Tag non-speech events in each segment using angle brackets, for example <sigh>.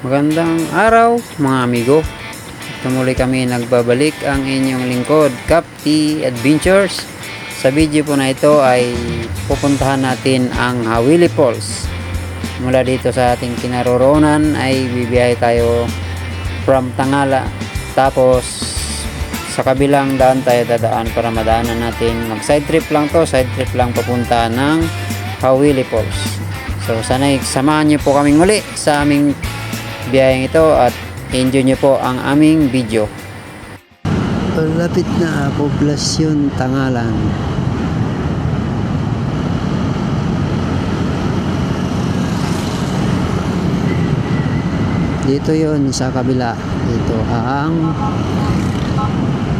Magandang araw mga amigo. Ito muli kami nagbabalik ang inyong lingkod, Capti Adventures. Sa video po na ito ay pupuntahan natin ang Hawili Falls. Mula dito sa ating kinaroroonan ay bibiyahe tayo from Tangala. Tapos sa kabilang daan tayo dadaan para madaanan natin. Mag side trip lang to, side trip lang papunta ng Hawili Falls. So sana samahan niyo po kaming muli sa aming biyayang ito at enjoy nyo po ang aming video. Lapit na poblasyon Tangalan. Dito yon sa kabila. Dito ang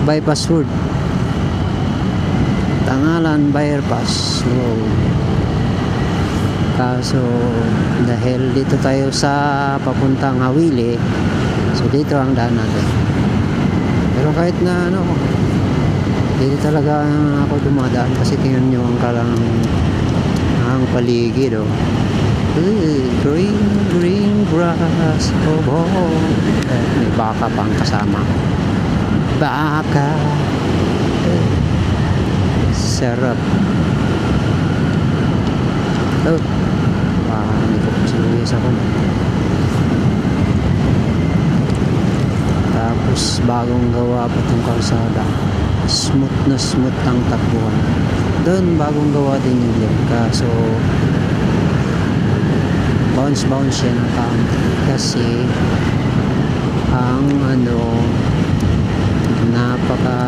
bypass road. Tangalan bypass road. Kaso dahil dito tayo sa papuntang Hawili, so dito ang daan natin. Pero kahit na ano, dito talaga ako dumadaan kasi tingnan nyo ang kalang ang paligid oh. Uy, green, green grass, oh, oh. Eh, may baka pang kasama. Baka. Eh, sarap. Wah, hindi ko sinuyas ako. Tapos bagong gawa pa itong kalsada. Smooth na smooth ang takbuhan. Doon bagong gawa din yung lane. Kaso bounce bounce yan ang kaunti. Kasi ang ano napaka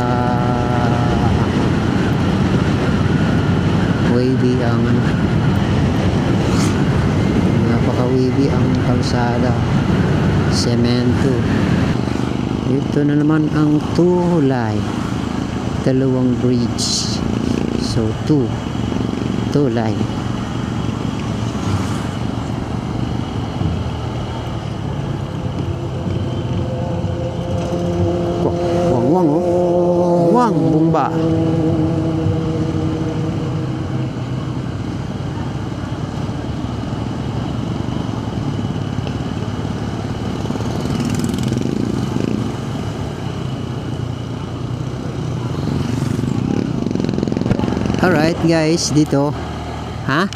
wavy ang ano napaka-wavy ang kalsada. Semento. Ito na naman ang tulay. Dalawang bridge. So two. Tulay. Wang wang oh. Wang bumba Alright guys, dito. Ha?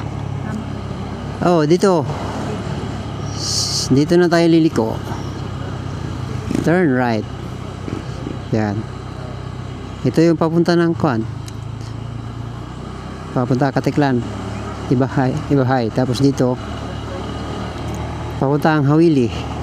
Oh, dito. Dito na tayo liliko. Turn right. Yan. Ito yung papunta ng Kwan. Papunta Katiklan. Ibahay, Ibahay. Tapos dito papunta ang Hawili.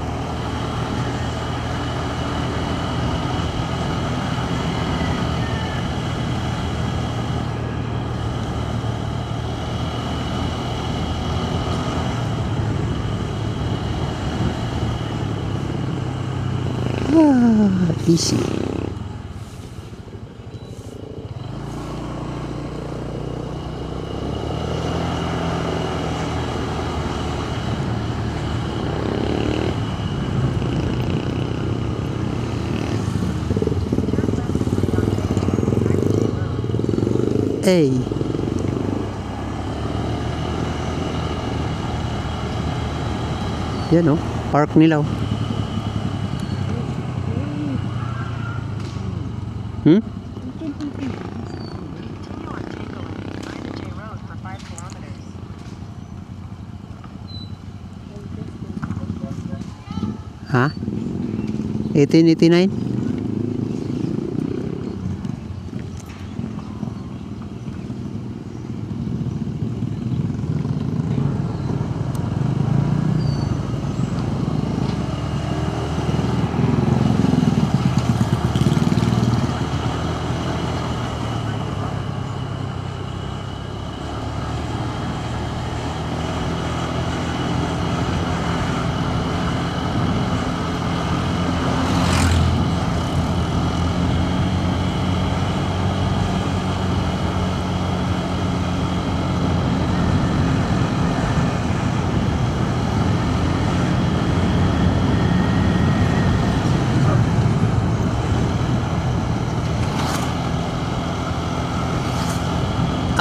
Ah, easy. Hey. Yan oh, park nila oh. Hmm? Continue on Tango Lane, Ina J Road for 5 kilometers. Ha? 1889?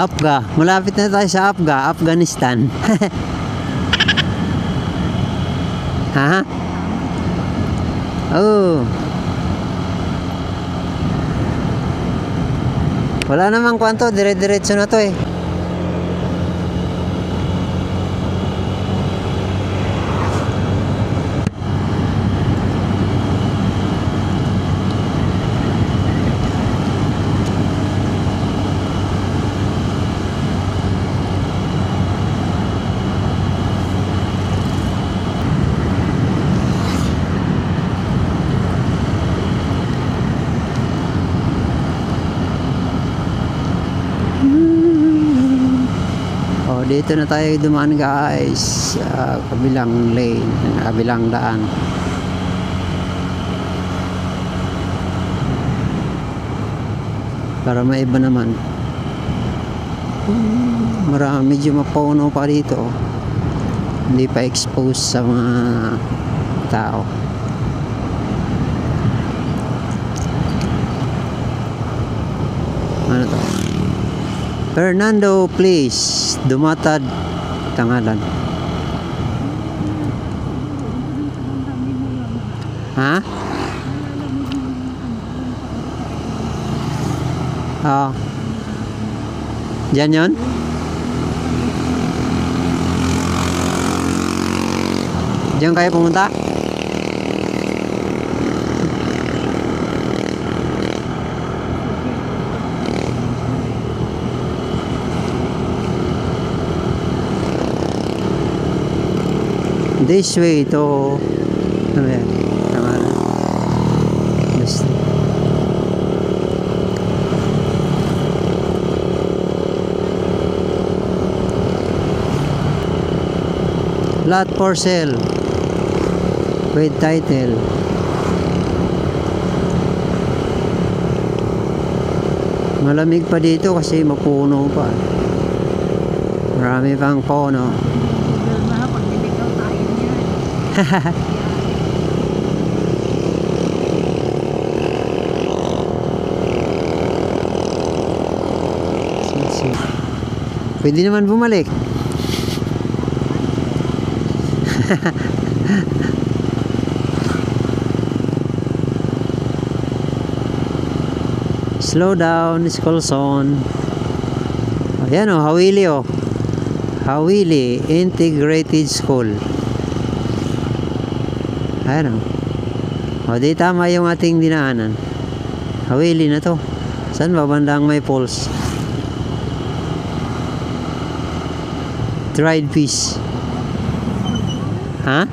Afga. Malapit na tayo sa Afga, Afghanistan. <laughs> ha? Oh. Wala namang kwanto, dire-diretso na to eh. Oh, dito na tayo dumaan guys sa kabilang lane, kabilang daan. Para maiba naman. Marami, medyo mapuno pa dito. Hindi pa exposed sa mga tao. Ano to? Fernando, please. Dumatad. Tangalan. Ha? Oo. Diyan yun? Diyan kayo pumunta? This way to ano na. Just Lot for sale with title. Malamig pa dito kasi mapuno pa. Marami pang puno. <laughs> Pwede naman bumalik. <laughs> Slow down, Skolson. Ayan o, Hawili o. Hawili Integrated School. Ayan o. O, di tama yung ating dinaanan. Hawili na to. Saan ba bandang may poles? Dried fish. Ha?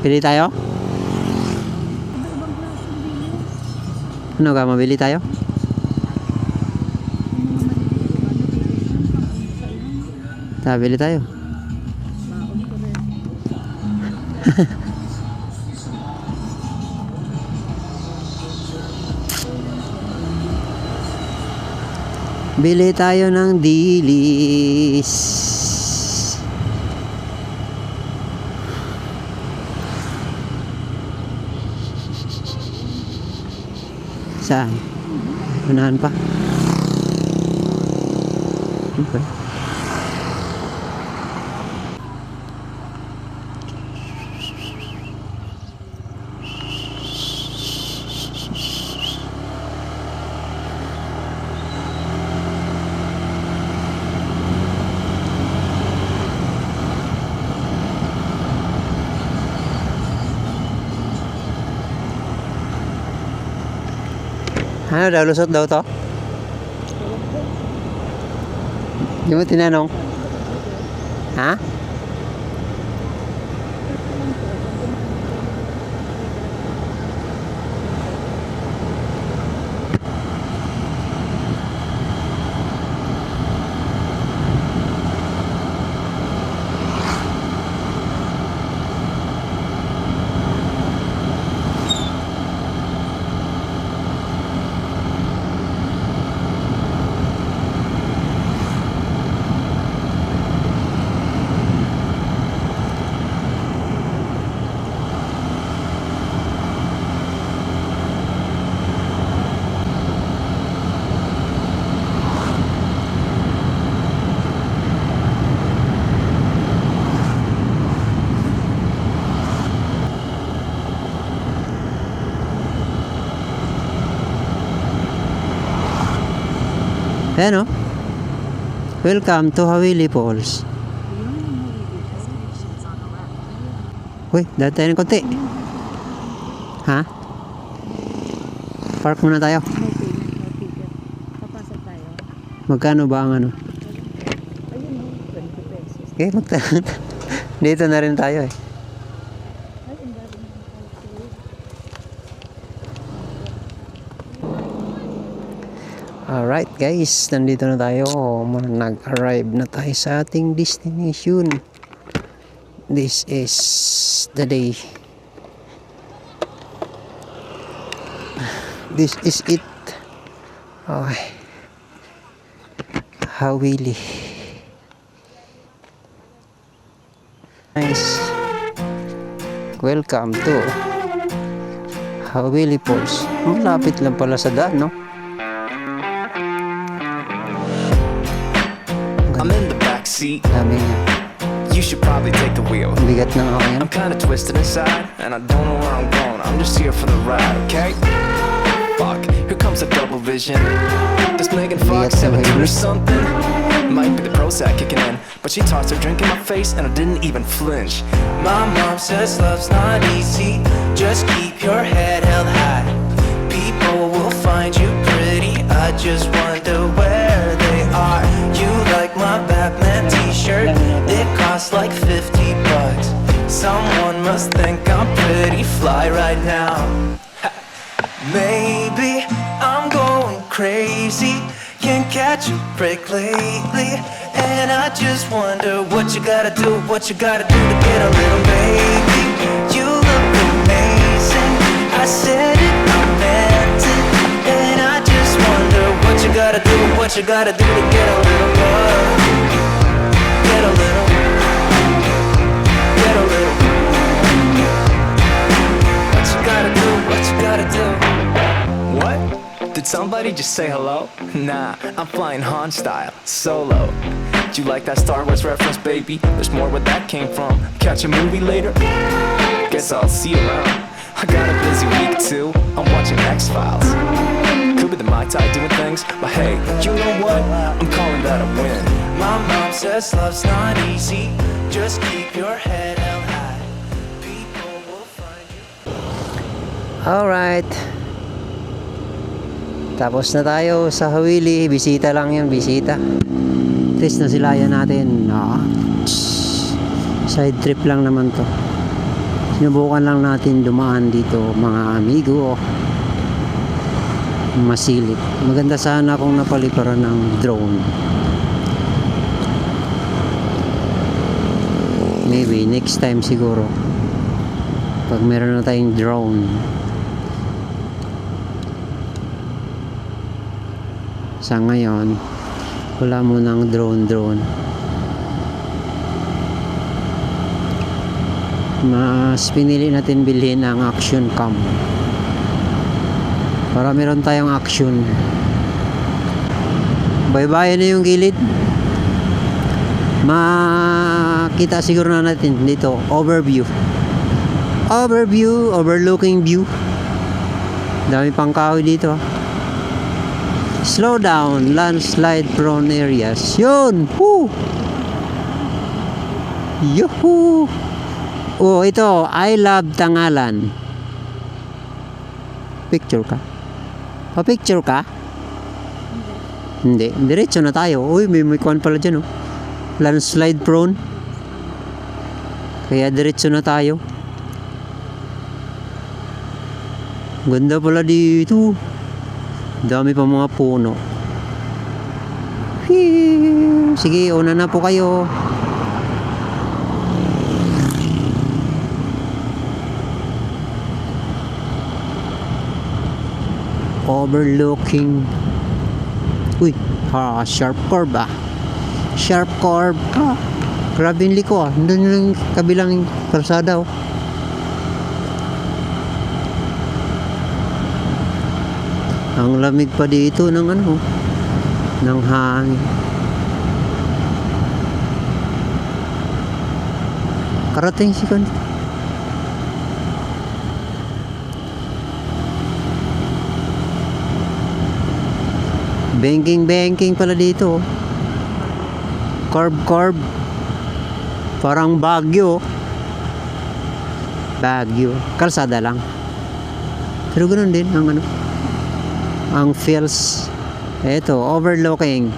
Pili tayo? Ano ka, mabili tayo? Yung mga Bili tayo ng dilis. Saan? Unahan pa? Okay. Ano daw? Lusot daw to? Hindi mo tinanong? Ha? Ayan o. Welcome to Hawili Falls. Uy, dati tayo ng konti. Ha? Park muna tayo. Magkano ba ang ano? Ayun o, 20 pesos. Okay, magta <laughs> Dito na rin tayo eh. Ay, ang dami ng culture. Alright guys, nandito na tayo. Nag-arrive na tayo sa ating destination. This is the day. This is it. Okay. Hawili. Nice. Welcome to Hawili Falls. Malapit lang pala sa daan, no? Seat. Dami niya. You should probably take the wheel. Ang bigat ng. I'm kinda twisted inside, and I don't know where I'm going. I'm just here for the ride, okay? Fuck, here comes a double vision. Does Megan Fox have a tune or something? Might be the Prozac kicking in, but she tossed her drink in my face, and I didn't even flinch. My mom says love's not easy. Just keep your head held high. People will find you pretty. I just wonder where It costs like 50 bucks. Someone must think I'm pretty fly right now. Maybe I'm going crazy. Can't catch a break lately. And I just wonder what you gotta do, what you gotta do to get a little baby. You look amazing. I said it, I meant it. And I just wonder what you gotta do, what you gotta do to get a little love. Somebody just say hello? Nah, I'm flying Han style, solo. Do you like that Star Wars reference, baby? There's more where that came from. Catch a movie later? Guess I'll see you around. I got a busy week too. I'm watching X Files. Could be the Mai Tai doing things, but hey, you know what? I'm calling that a win. My mom says love's not easy. Just keep your head held high. People will find you. Alright. Tapos na tayo sa Hawili. Bisita lang yun, bisita. Test na silayan natin. Ah. Side trip lang naman to. Sinubukan lang natin dumaan dito mga amigo. Masilip. Maganda sana kung napaliparan ng drone. Maybe next time siguro. Pag meron na tayong drone. Sa ngayon, wala mo ng drone-drone. Mas pinili natin bilhin ang action cam. Para meron tayong action. Bye-bye na yung gilid. Makita siguro na natin dito, overview. Overview, overlooking view. Dami pang kahoy dito. ah. Slow down, landslide prone areas. Yun! Woo! Yuhu! Oh, ito, I love Tangalan. Picture ka? Pa-picture ka? Hindi. Diretso na tayo. Uy, may may kwan pala dyan, oh. Landslide prone. Kaya diretso na tayo. Ganda pala dito. Dami pa mga puno. Sige, una na po kayo. Overlooking. Uy, ha, sharp curve ah. Sharp curve. Ah, grabe yung liko ah. Doon yung kabilang kalsada oh. Ang lamig pa dito ng ano, ng hangin. Karating si Kon. Banking banking pala dito. Carb carb. Parang Bagyo. Bagyo. Kalsada lang. Pero ganoon din ang ano. Ang feels. Eto, overlooking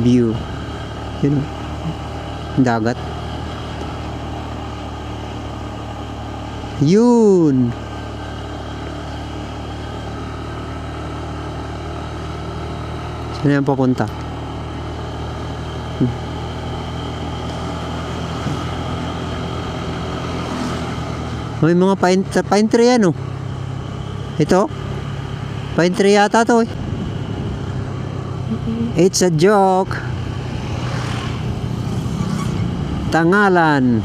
view. Yun. Dagat. Yun. Saan yan papunta? Hmm. May mga pine, pine tree yan oh. Ito. Pine tree yata to eh. It's a joke. Tangalan.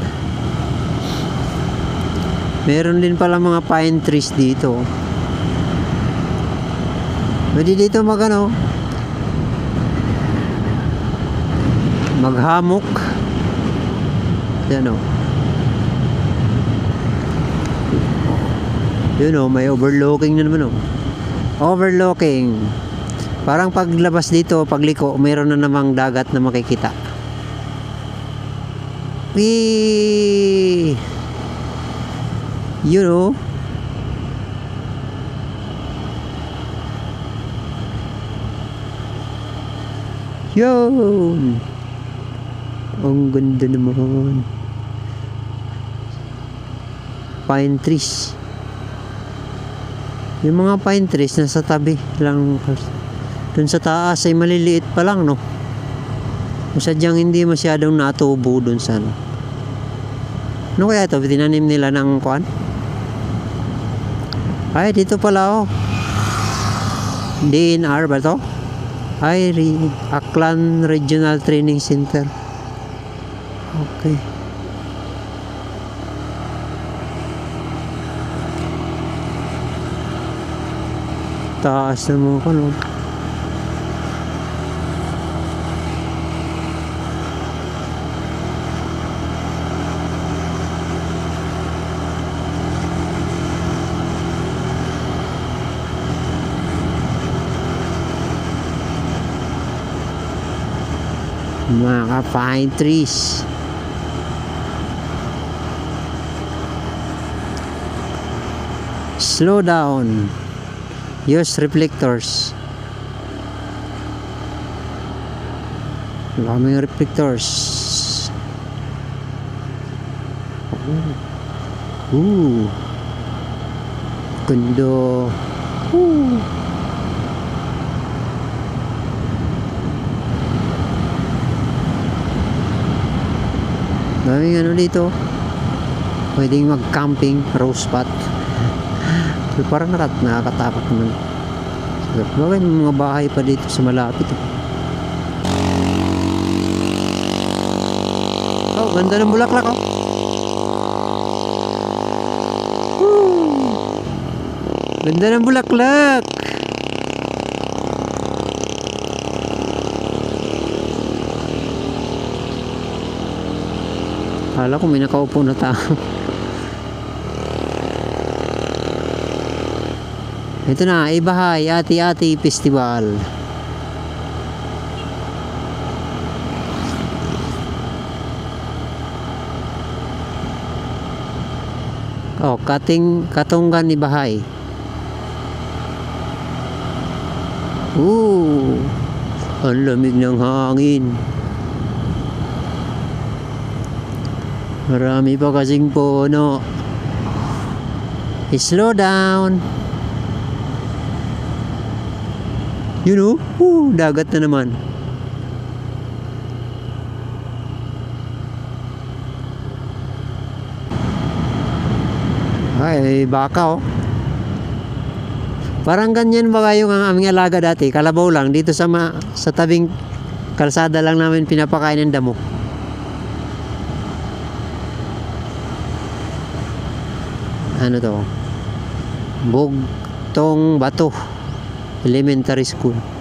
Meron din pala mga pine trees dito. Pwede dito mag ano, maghamok. Yan o. Yun o, may overlooking na naman o. Overlooking. Parang paglabas dito, pagliko, mayroon na namang dagat na makikita. Wee! Yun o. Yun! Ang ganda naman. Pine trees. Yung mga pine trees nasa tabi lang. Dun sa taas ay maliliit pa lang, no? Kung sadyang hindi masyadong natubo dun sa ano. Ano kaya ito? Tinanim nila ng kuan? Ay, dito pala oh. DNR ba to? Ay, Re- Aklan Regional Training Center. Okay. Taas na mga kano. Mga pine trees. Slow down. Use reflectors. Maraming reflectors. Ooh. Ooh. Ooh. Daming ano dito. Pwedeng mag-camping, rose spot. Pero parang nakat, nakakatakot naman. Bakit may mga bahay pa dito sa malapit? eh? Oh, ganda ng bulaklak oh. Woo! Ganda ng bulaklak. Kala ko may nakaupo na tao. <laughs> Ito na, Ibahay Ati-Ati Festival. Oh, Kating Katunggan Ibahay. Ooh, ang lamig ng hangin. Marami pa kasing puno. Slow down. Yun know? Woo, dagat na naman. Ay, baka oh. Parang ganyan ba yung ang aming alaga dati? Kalabaw lang dito sa ma, sa tabing kalsada lang namin pinapakain ng damo. Ano to? Bugtong Bato Elementary School.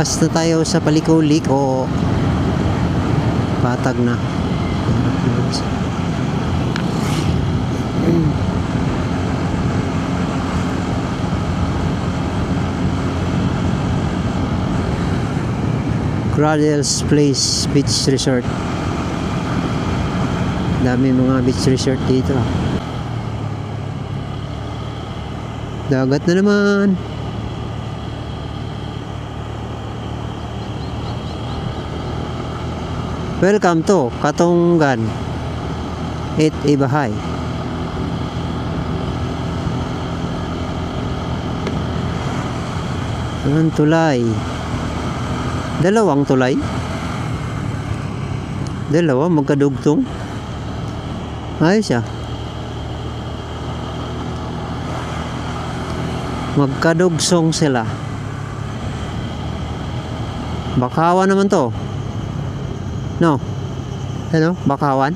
Lagpas na tayo sa paliko-liko. Patag na. Cradles Place Beach Resort. Dami mga beach resort dito. Dagat na naman. Welcome to Katonggan. It Ibahay. Ang tulay. Dalawang tulay. Dalawa magkadugtong. Ayos ah. Magkadugsong sila. Bakawan naman to. No. Ano? Bakawan?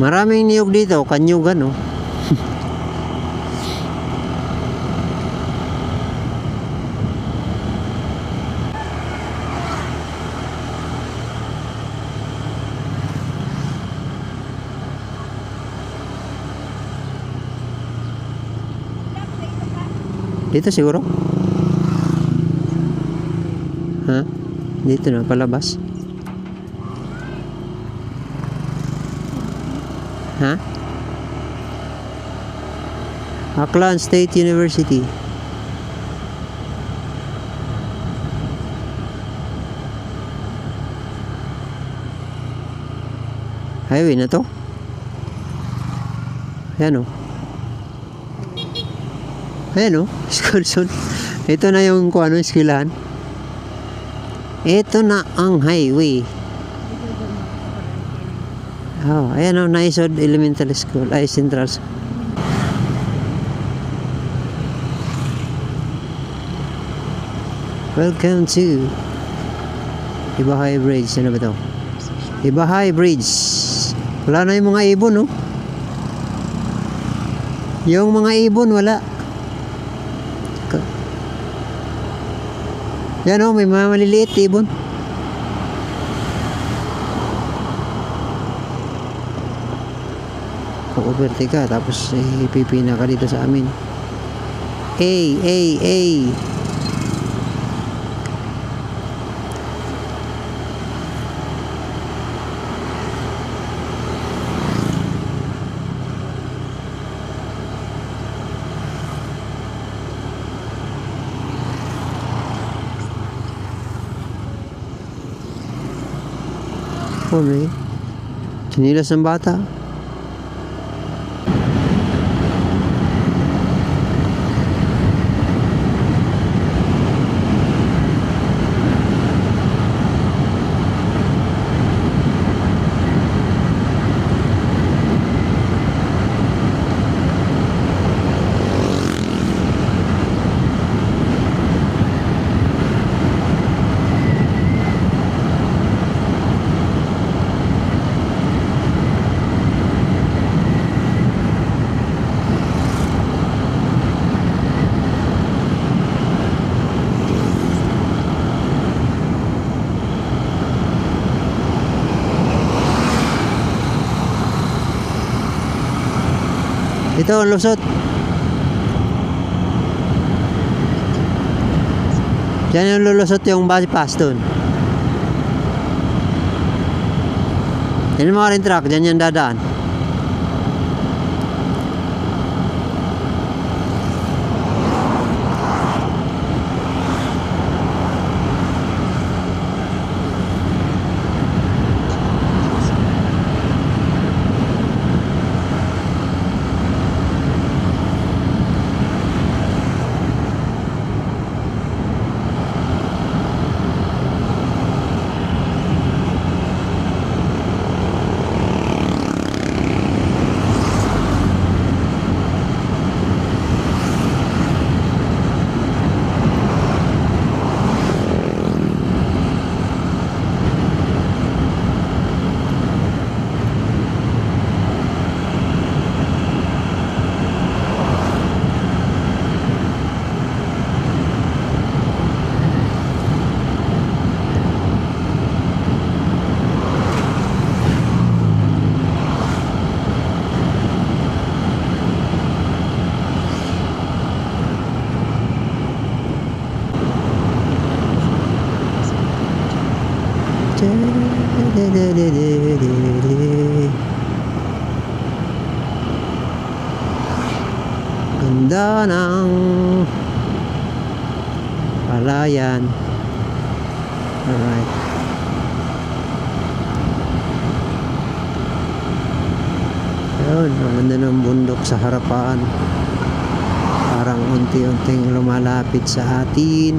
Maraming niyog dito, kanyugan no. Dito siguro? Ha? Dito na, palabas. Ha? Aklan State University. Highway na to? Ayan o. Ayan o, <laughs> excursion. Ito na yung kung ano, eskwelahan. Ito na ang highway. Oh, ayan o, Naisod Elementary School, ay Central School. Welcome to Ibahay Bridge. Ano ba to? Ibahay Bridge. Wala na yung mga ibon, no? Yung mga ibon, wala. Ka- Yan o, may mga maliliit ibon. Ka, tapos eh, pipina ka dito sa amin. Ay, ay, ay. May sinilas ng bata. Ito lusot. Diyan yung lulusot yung bypass doon. Yan yung mga rin truck, diyan yung dadaan. Ganda ng palayan. Alright. Ayun, ang ganda ng bundok sa harapan. Parang unti-unting lumalapit sa atin.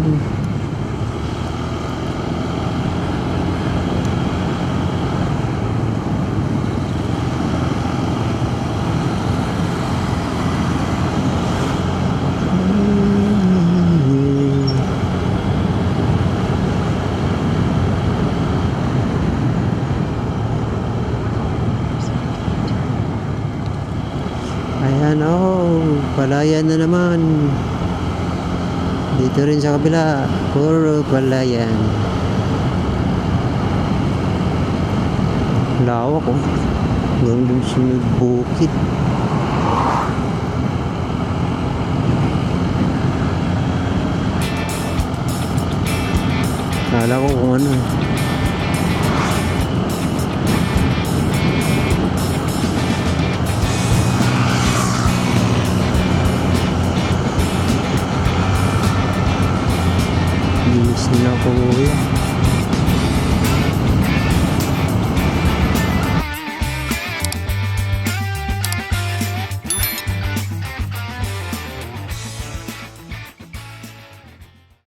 Ayan oh, palayan na naman. Dito rin sa kabila, puro palayan. Lawak oh. Hanggang dun sa may bukid. Kala ko kung ano. Bilis nila ako kuya.